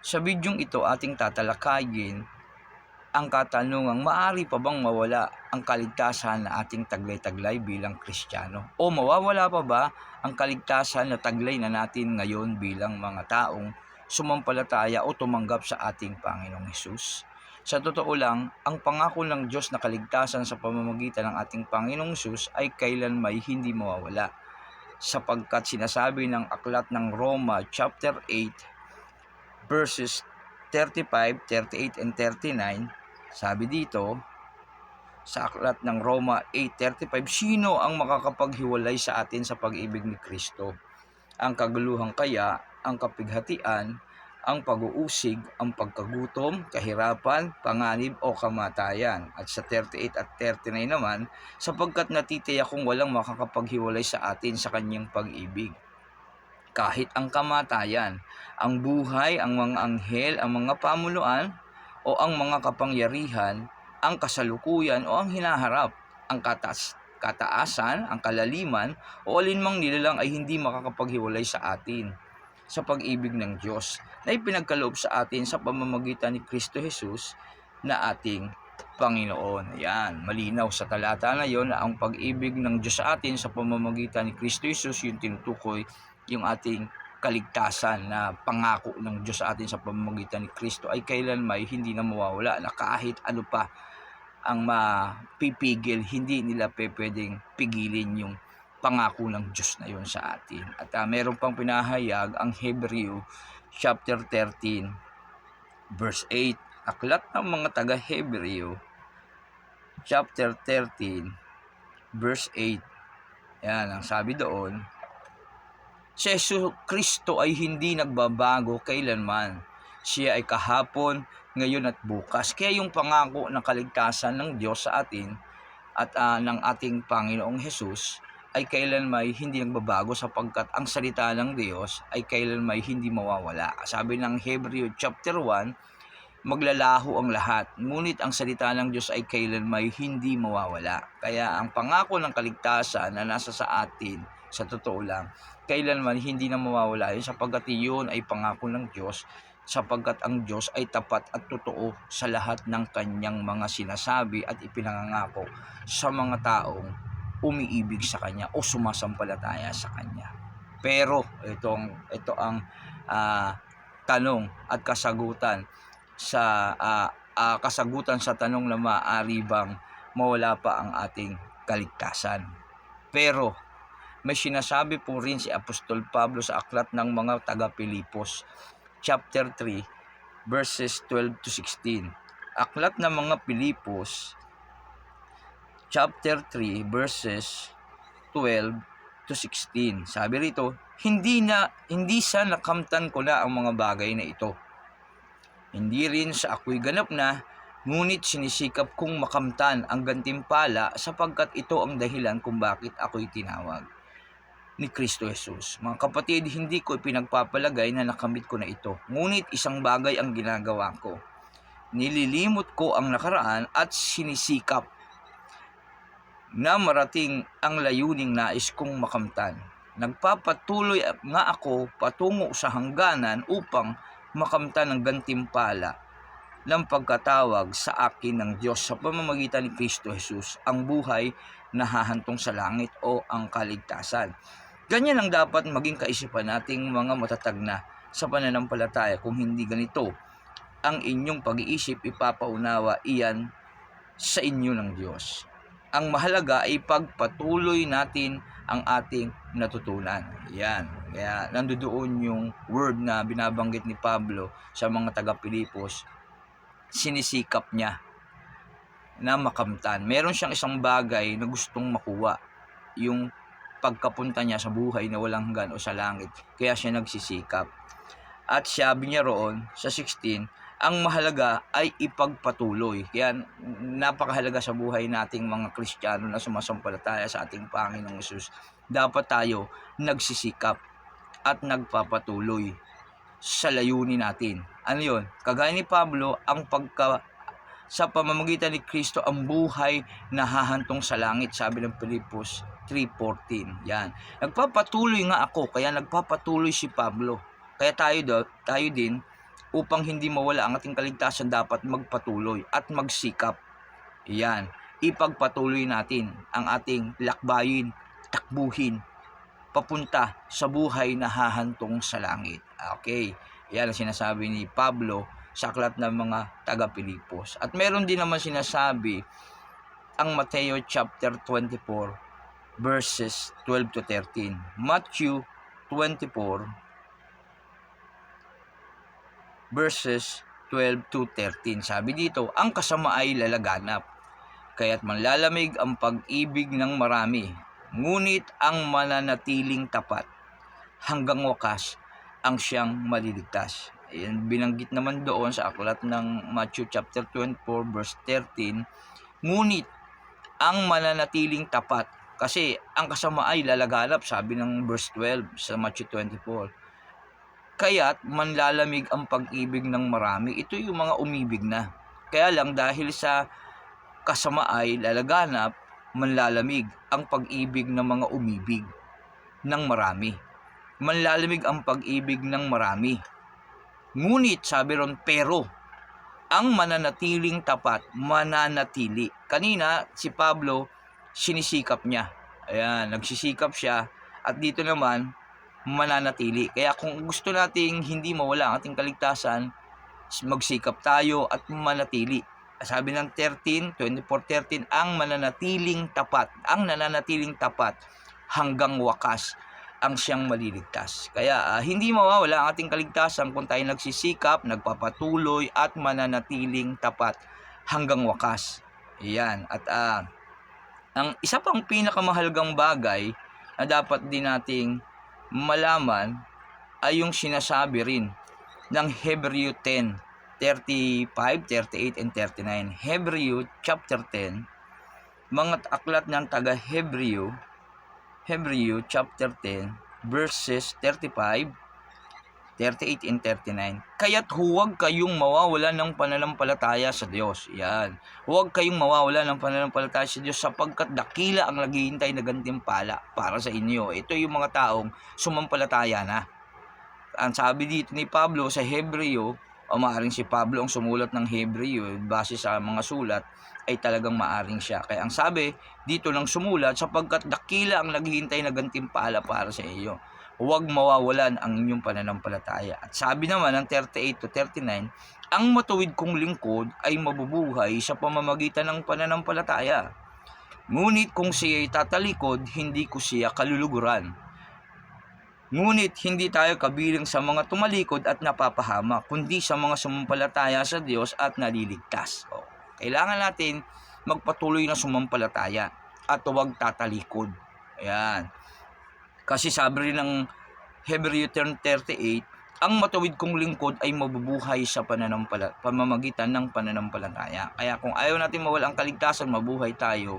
Sa bidyong ito ating tatalakayin ang katanungang maari pa bang mawala ang kaligtasan na ating taglay-taglay bilang Kristiyano? O mawawala pa ba ang kaligtasan na taglay na natin ngayon bilang mga taong sumampalataya o tumanggap sa ating Panginoong Hesus? Sa totoo lang, ang pangako ng Diyos na kaligtasan sa pamamagitan ng ating Panginoong Hesus ay kailan may hindi mawawala sapagkat sinasabi ng aklat ng Roma chapter 8 verses 35, 38, and 39 sabi dito sa aklat ng Roma 8.35, sino ang makakapaghiwalay sa atin sa pag-ibig ni Kristo? Ang kaguluhan kaya, ang kapighatian, ang pag-uusig, ang pagkagutom, kahirapan, panganib o kamatayan. At sa 38 at 39 naman, sapagkat natitiyak kung walang makakapaghiwalay sa atin sa kanyang pag-ibig. Kahit ang kamatayan, ang buhay, ang mga anghel, ang mga pamunuan, o ang mga kapangyarihan, ang kasalukuyan o ang hinaharap, ang katas kataasan, ang kalaliman o alinmang nilalang ay hindi makakapaghiwalay sa atin sa pag-ibig ng Diyos na ipinagkaloob sa atin sa pamamagitan ni Kristo Jesus na ating Panginoon. Yan, malinaw sa talata na yon na ang pag-ibig ng Diyos sa atin sa pamamagitan ni Kristo Jesus yung tinutukoy yung ating kaligtasan na pangako ng Diyos sa atin sa pamamagitan ni Kristo ay kailan may hindi na mawawala na kahit ano pa ang mapipigil, hindi nila pe pwedeng pigilin yung pangako ng Diyos na yon sa atin. At uh, meron pang pinahayag ang Hebreo chapter 13 verse 8. Aklat ng mga taga Hebreo chapter 13 verse 8. Yan ang sabi doon, Si Yesu Kristo ay hindi nagbabago kailanman. Siya ay kahapon, ngayon at bukas. Kaya yung pangako ng kaligtasan ng Diyos sa atin at uh, ng ating Panginoong Hesus ay kailan may hindi nagbabago sapagkat ang salita ng Diyos ay kailan may hindi mawawala. Sabi ng Hebreo chapter 1, maglalaho ang lahat. Ngunit ang salita ng Diyos ay kailan may hindi mawawala. Kaya ang pangako ng kaligtasan na nasa sa atin, sa totoo lang, kailanman hindi na mawawala yun sapagkat iyon ay pangako ng Diyos sapagkat ang Diyos ay tapat at totoo sa lahat ng kanyang mga sinasabi at ipinangangako sa mga taong umiibig sa kanya o sumasampalataya sa kanya. Pero itong ito ang uh, tanong at kasagutan sa uh, uh, kasagutan sa tanong na maaari bang mawala pa ang ating kaligtasan. Pero may sinasabi po rin si Apostol Pablo sa aklat ng mga taga-Pilipos, chapter 3, verses 12 to 16. Aklat ng mga Pilipos, chapter 3, verses 12 to 16. Sabi rito, hindi na hindi sa nakamtan ko na ang mga bagay na ito. Hindi rin sa ako'y ganap na, ngunit sinisikap kong makamtan ang gantimpala sapagkat ito ang dahilan kung bakit ako'y tinawag ni Kristo Jesus. Mga kapatid, hindi ko pinagpapalagay na nakamit ko na ito. Ngunit isang bagay ang ginagawa ko. Nililimot ko ang nakaraan at sinisikap na marating ang layuning nais kong makamtan. Nagpapatuloy nga ako patungo sa hangganan upang makamtan ng gantimpala ng pagkatawag sa akin ng Diyos sa pamamagitan ni Kristo Jesus ang buhay na hahantong sa langit o ang kaligtasan. Ganyan ang dapat maging kaisipan nating mga matatag na sa pananampalataya kung hindi ganito ang inyong pag-iisip ipapaunawa iyan sa inyo ng Diyos. Ang mahalaga ay pagpatuloy natin ang ating natutunan. Yan. Kaya nandoon yung word na binabanggit ni Pablo sa mga taga-Pilipos. Sinisikap niya na makamtan. Meron siyang isang bagay na gustong makuha. Yung pagkapunta niya sa buhay na walang hanggan o sa langit. Kaya siya nagsisikap. At sabi niya roon sa 16, ang mahalaga ay ipagpatuloy. Kaya napakahalaga sa buhay nating mga Kristiyano na sumasampalataya sa ating Panginoong Yesus. Dapat tayo nagsisikap at nagpapatuloy sa layunin natin. Ano yon? Kagaya ni Pablo, ang pagka sa pamamagitan ni Kristo ang buhay na hahantong sa langit, sabi ng Pilipos 3.14. Yan. Nagpapatuloy nga ako, kaya nagpapatuloy si Pablo. Kaya tayo, do, tayo din upang hindi mawala ang ating kaligtasan dapat magpatuloy at magsikap. Iyan, ipagpatuloy natin ang ating lakbayin, takbuhin, papunta sa buhay na hahantong sa langit. Okay, yan ang sinasabi ni Pablo sa aklat ng mga taga-Pilipos. At meron din naman sinasabi ang Mateo chapter 24 verses 12 to 13. Matthew 24 verses 12 to 13. Sabi dito, ang kasama ay lalaganap, kaya't manlalamig ang pag-ibig ng marami, ngunit ang mananatiling tapat hanggang wakas ang siyang maliligtas. Ayan, binanggit naman doon sa aklat ng Matthew chapter 24 verse 13, ngunit ang mananatiling tapat kasi ang kasama ay lalaganap sabi ng verse 12 sa Matthew 24 kaya't manlalamig ang pag-ibig ng marami. Ito yung mga umibig na. Kaya lang dahil sa kasama ay lalaganap, manlalamig ang pag-ibig ng mga umibig ng marami. Manlalamig ang pag-ibig ng marami. Ngunit sabi ron, pero ang mananatiling tapat, mananatili. Kanina, si Pablo, sinisikap niya. Ayan, nagsisikap siya. At dito naman, mananatili. Kaya kung gusto nating hindi mawala ang ating kaligtasan, magsikap tayo at manatili. Sabi ng 13, 24.13, ang mananatiling tapat, ang nananatiling tapat hanggang wakas ang siyang maliligtas. Kaya ah, hindi mawawala ang ating kaligtasan kung tayo nagsisikap, nagpapatuloy at mananatiling tapat hanggang wakas. Iyan. At ah, ang isa pang pinakamahalagang bagay na dapat din nating malaman ay yung sinasabi rin ng Hebreo 10, 35, 38, and 39. Hebreo chapter 10, mga aklat ng taga Hebreo, Hebreo chapter 10, verses 35, 38 and 39. Kaya't huwag kayong mawawala ng pananampalataya sa Diyos. Yan. Huwag kayong mawawala ng pananampalataya sa Diyos sapagkat dakila ang naghihintay na gantimpala para sa inyo. Ito yung mga taong sumampalataya na. Ang sabi dito ni Pablo sa Hebreo, o maaring si Pablo ang sumulat ng Hebreo base sa mga sulat, ay talagang maaring siya. Kaya ang sabi dito ng sumulat sapagkat dakila ang naghihintay na gantimpala para sa iyo huwag mawawalan ang inyong pananampalataya. At sabi naman ng 38 to 39, ang matuwid kong lingkod ay mabubuhay sa pamamagitan ng pananampalataya. Ngunit kung siya ay tatalikod, hindi ko siya kaluluguran. Ngunit hindi tayo kabilang sa mga tumalikod at napapahama, kundi sa mga sumampalataya sa Diyos at naliligtas. O, kailangan natin magpatuloy na sumampalataya at huwag tatalikod. Ayan. Kasi sabi rin ng Hebreo 10.38, ang matuwid kong lingkod ay mabubuhay sa pananampala, pamamagitan ng pananampalataya. Kaya kung ayaw natin mawala ang kaligtasan, mabuhay tayo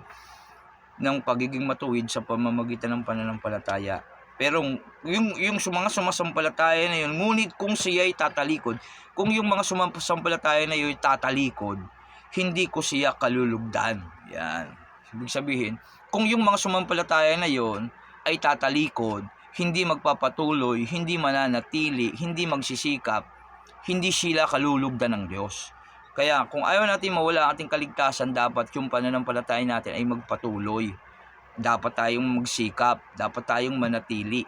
ng pagiging matuwid sa pamamagitan ng pananampalataya. Pero yung, yung mga sumasampalataya na yun, ngunit kung siya ay tatalikod, kung yung mga sumasampalataya na yun tatalikod, hindi ko siya kalulugdan. Yan. Ibig sabihin, kung yung mga sumampalataya na yun ay tatalikod, hindi magpapatuloy, hindi mananatili, hindi magsisikap, hindi sila kalulugdan ng Diyos. Kaya kung ayaw natin mawala ating kaligtasan, dapat yung pananampalataya natin ay magpatuloy. Dapat tayong magsikap, dapat tayong manatili,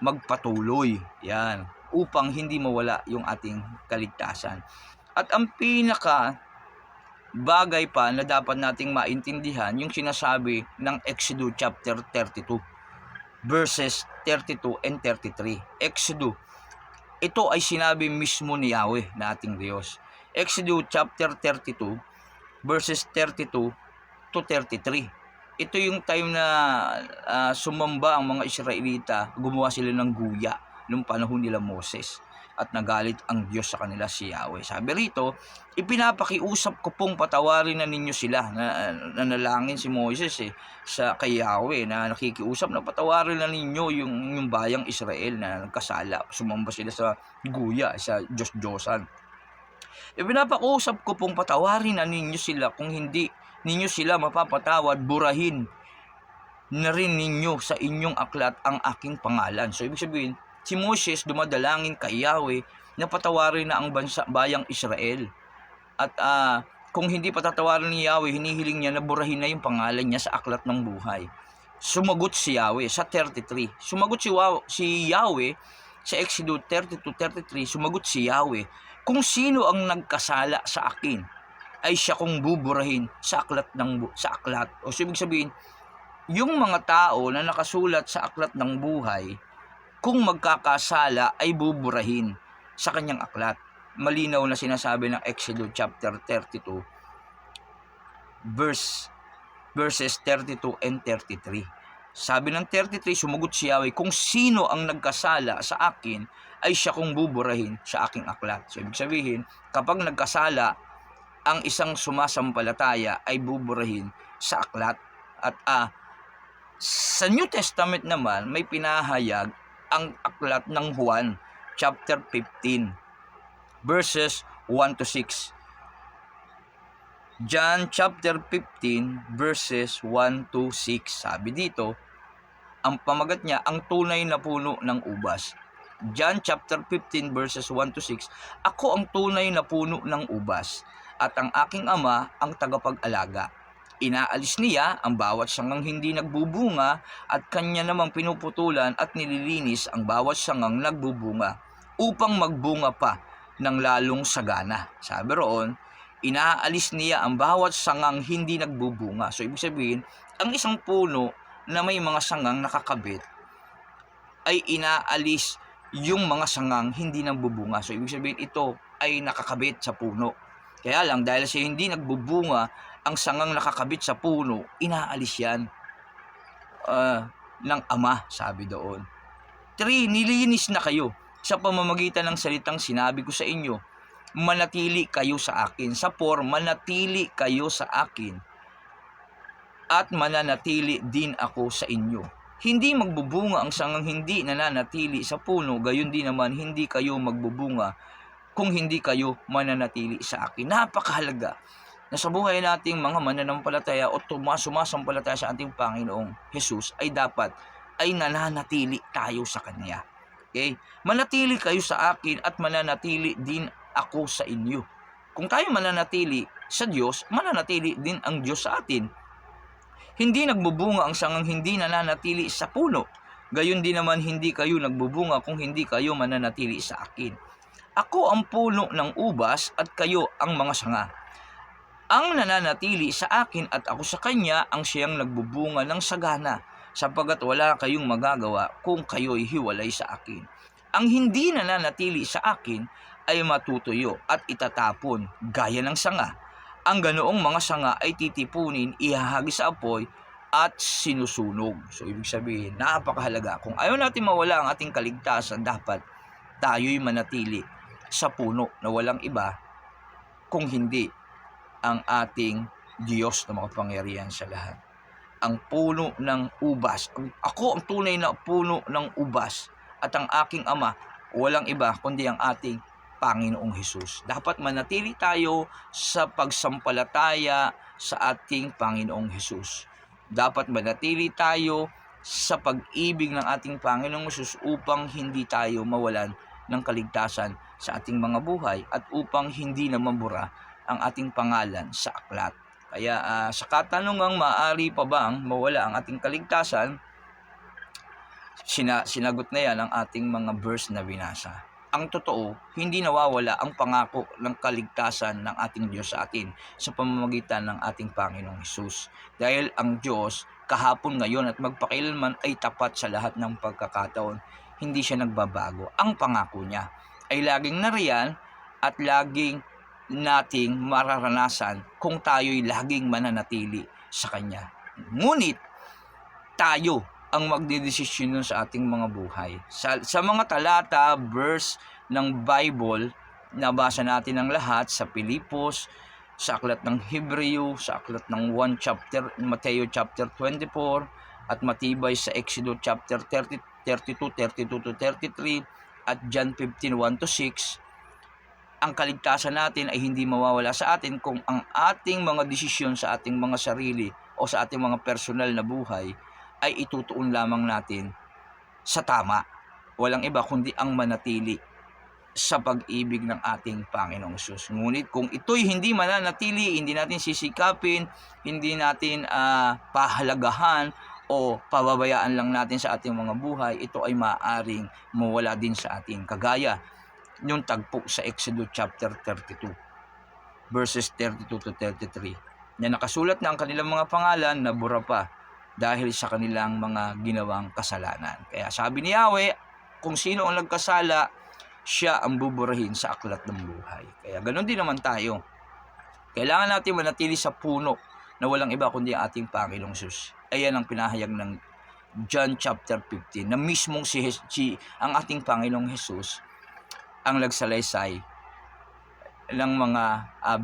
magpatuloy. Yan, upang hindi mawala yung ating kaligtasan. At ang pinaka bagay pa na dapat nating maintindihan yung sinasabi ng Exodus chapter 32 verses 32 and 33. Exodus. Ito ay sinabi mismo ni Yahweh na ating Diyos. Exodus chapter 32 verses 32 to 33. Ito yung time na uh, sumamba ang mga Israelita, gumawa sila ng guya nung panahon nila Moses at nagalit ang Diyos sa kanila si Yahweh. Sabi rito, ipinapakiusap ko pong patawarin na ninyo sila na nanalangin si Moses eh, sa kay Yahweh na nakikiusap na patawarin na ninyo yung, yung bayang Israel na nagkasala. Sumamba sila sa guya, sa Diyos-Diyosan. Ipinapakiusap ko pong patawarin na ninyo sila kung hindi ninyo sila mapapatawad, burahin na rin ninyo sa inyong aklat ang aking pangalan. So, ibig sabihin, si Moses dumadalangin kay Yahweh na patawarin na ang bansa, bayang Israel. At ah, kung hindi patatawarin ni Yahweh, hinihiling niya na burahin na yung pangalan niya sa aklat ng buhay. Sumagot si Yahweh sa 33. Sumagot si, Wa- si Yahweh sa Exodus 32-33, sumagot si Yahweh, kung sino ang nagkasala sa akin, ay siya kong buburahin sa aklat ng sa aklat. O so, ibig sabihin, yung mga tao na nakasulat sa aklat ng buhay, kung magkakasala ay buburahin sa kanyang aklat. Malinaw na sinasabi ng Exodus chapter 32 verse verses 32 and 33. Sabi ng 33, sumagot si Yahweh, kung sino ang nagkasala sa akin, ay siya kong buburahin sa aking aklat. So, ibig sabihin, kapag nagkasala, ang isang sumasampalataya ay buburahin sa aklat. At ah, sa New Testament naman, may pinahayag ang aklat ng Juan, chapter 15, verses 1 to 6. John chapter 15 verses 1 to 6. Sabi dito, ang pamagat niya, ang tunay na puno ng ubas. John chapter 15 verses 1 to 6, Ako ang tunay na puno ng ubas, at ang aking ama ang tagapag-alaga. Inaalis niya ang bawat sangang hindi nagbubunga at kanya namang pinuputulan at nililinis ang bawat sangang nagbubunga upang magbunga pa ng lalong sagana. Sabi roon, inaalis niya ang bawat sangang hindi nagbubunga. So, ibig sabihin, ang isang puno na may mga sangang nakakabit ay inaalis yung mga sangang hindi nagbubunga. So, ibig sabihin, ito ay nakakabit sa puno. Kaya lang, dahil siya hindi nagbubunga, ang sangang nakakabit sa puno, inaalis yan ah, ng ama, sabi doon. Three, nilinis na kayo sa pamamagitan ng salitang sinabi ko sa inyo manatili kayo sa akin. Sa por, manatili kayo sa akin at mananatili din ako sa inyo. Hindi magbubunga ang sangang hindi nananatili sa puno, gayon din naman hindi kayo magbubunga kung hindi kayo mananatili sa akin. Napakahalaga na sa buhay nating mga mananampalataya o tuma- sumasampalataya sa ating Panginoong Jesus ay dapat ay nananatili tayo sa Kanya. Okay? Manatili kayo sa akin at mananatili din ako sa inyo. Kung tayo mananatili sa Diyos, mananatili din ang Diyos sa atin. Hindi nagbubunga ang sangang hindi nananatili sa puno. Gayon din naman hindi kayo nagbubunga kung hindi kayo mananatili sa akin. Ako ang puno ng ubas at kayo ang mga sanga. Ang nananatili sa akin at ako sa kanya ang siyang nagbubunga ng sagana sapagat wala kayong magagawa kung kayo'y hiwalay sa akin. Ang hindi nananatili sa akin ay matutuyo at itatapon gaya ng sanga. Ang ganoong mga sanga ay titipunin, ihahagi sa apoy at sinusunog. So ibig sabihin, napakahalaga. Kung ayaw natin mawala ang ating kaligtasan, dapat tayo'y manatili sa puno na walang iba kung hindi ang ating Diyos na makapangyarihan sa lahat. Ang puno ng ubas. Ako ang tunay na puno ng ubas at ang aking ama walang iba kundi ang ating Panginoong Hesus. Dapat manatili tayo sa pagsampalataya sa ating Panginoong Hesus. Dapat manatili tayo sa pag-ibig ng ating Panginoong Hesus upang hindi tayo mawalan ng kaligtasan sa ating mga buhay at upang hindi na mabura ang ating pangalan sa aklat. Kaya ah, sa katanungang maaari pa bang mawala ang ating kaligtasan, sina, sinagot na yan ang ating mga verse na binasa. Ang totoo, hindi nawawala ang pangako ng kaligtasan ng ating Diyos sa atin sa pamamagitan ng ating Panginoong Hesus. Dahil ang Diyos kahapon ngayon at magpakailanman ay tapat sa lahat ng pagkakataon. Hindi siya nagbabago. Ang pangako niya ay laging nariyan at laging nating mararanasan kung tayo'y laging mananatili sa Kanya. Ngunit, tayo ang magdidesisyon sa ating mga buhay. Sa, sa mga talata, verse ng Bible, nabasa natin ang lahat sa Pilipos, sa aklat ng Hebreo, sa aklat ng 1 chapter, Mateo chapter 24, at matibay sa Exodus chapter 30, 32, 32 to 33, at John 15, 1 to 6, ang kaligtasan natin ay hindi mawawala sa atin kung ang ating mga desisyon sa ating mga sarili o sa ating mga personal na buhay ay itutuon lamang natin sa tama. Walang iba kundi ang manatili sa pag-ibig ng ating Panginoong Sus. Ngunit kung ito'y hindi mananatili, hindi natin sisikapin, hindi natin ah, pahalagahan o pababayaan lang natin sa ating mga buhay, ito ay maaaring mawala din sa atin. Kagaya yung tagpo sa Exodus chapter 32 verses 32 to 33 na nakasulat na ang kanilang mga pangalan na bura pa dahil sa kanilang mga ginawang kasalanan. Kaya sabi ni Yahweh, kung sino ang nagkasala, siya ang buburahin sa aklat ng buhay. Kaya ganoon din naman tayo. Kailangan natin manatili sa puno na walang iba kundi ang ating Panginoong Sus. Ayan ang pinahayag ng John chapter 15 na mismong si, si ang ating Panginoong Jesus ang nagsalaysay ng mga ah,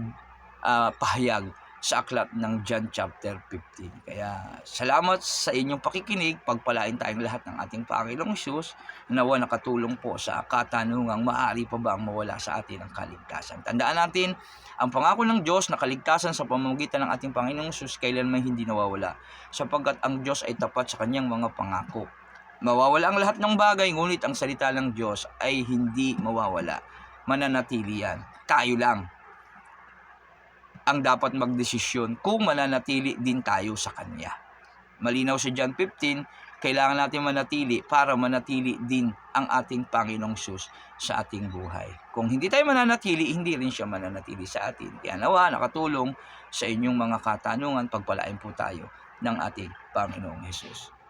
ah, pahayag sa aklat ng John chapter 15. Kaya salamat sa inyong pakikinig. Pagpalain tayong lahat ng ating Panginoong Diyos. Nawa nakatulong po sa katanungang maaari pa ba ang mawala sa atin ang kaligtasan. Tandaan natin, ang pangako ng Diyos na kaligtasan sa pamamagitan ng ating Panginoong Diyos kailanman hindi nawawala. Sapagkat ang Diyos ay tapat sa kanyang mga pangako. Mawawala ang lahat ng bagay, ngunit ang salita ng Diyos ay hindi mawawala. Mananatili yan. Tayo lang ang dapat magdesisyon kung mananatili din tayo sa Kanya. Malinaw sa John 15, kailangan natin manatili para manatili din ang ating Panginoong Sus sa ating buhay. Kung hindi tayo mananatili, hindi rin siya mananatili sa atin. Kaya nawa, nakatulong sa inyong mga katanungan, pagpalain po tayo ng ating Panginoong Jesus.